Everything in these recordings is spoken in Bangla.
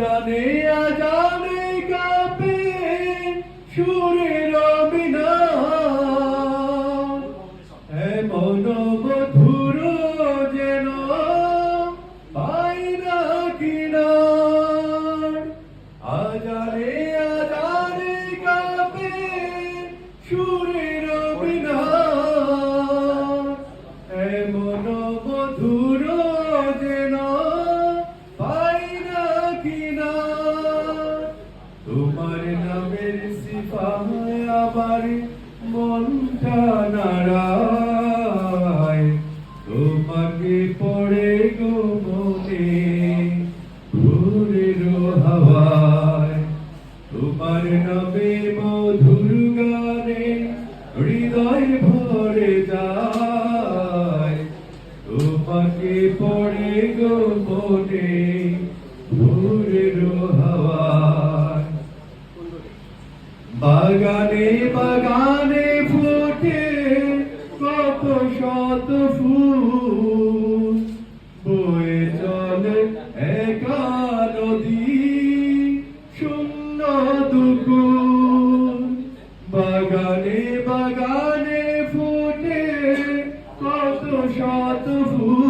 জানে জানে কাপে সুরের বিনা এমন মধুর যেন বাইরা কিনা আজারে আজারে কাপে সুর রাখি না তোমার নামের সিপাহে মনটা তোমাকে পড়ে গো মনে ভোরের হাওয়ায়। তোমার নামে মধুর গানে হৃদয় ভরে যায়। তোমাকে পড়ে গো মনে বাগানে বাগানে ফুটে কত শত ফুল। বয়ে চলে একা নদী, শূন্য দুকুল। বাগানে বাগানে ফুটে কত শত ফুল।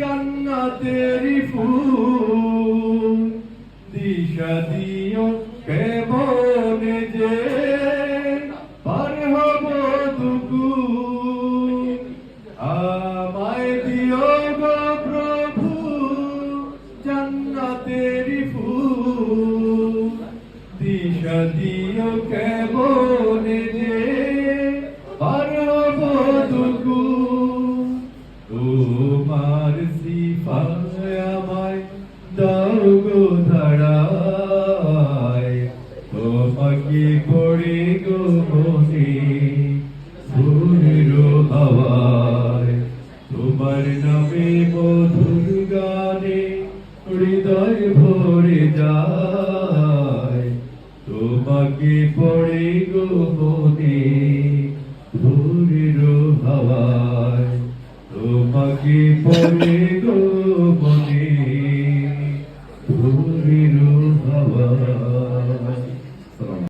জান্নাতের ফুল দিশা তোমাকে পড়ে গো মনে ভোরের হাওয়ায়। তোমার নামে মধুর গানে হৃদয় ভরে যায়। তোমাকে পড়ে গো মনে ভোরের হাওয়ায়। তোমাকে পড়ে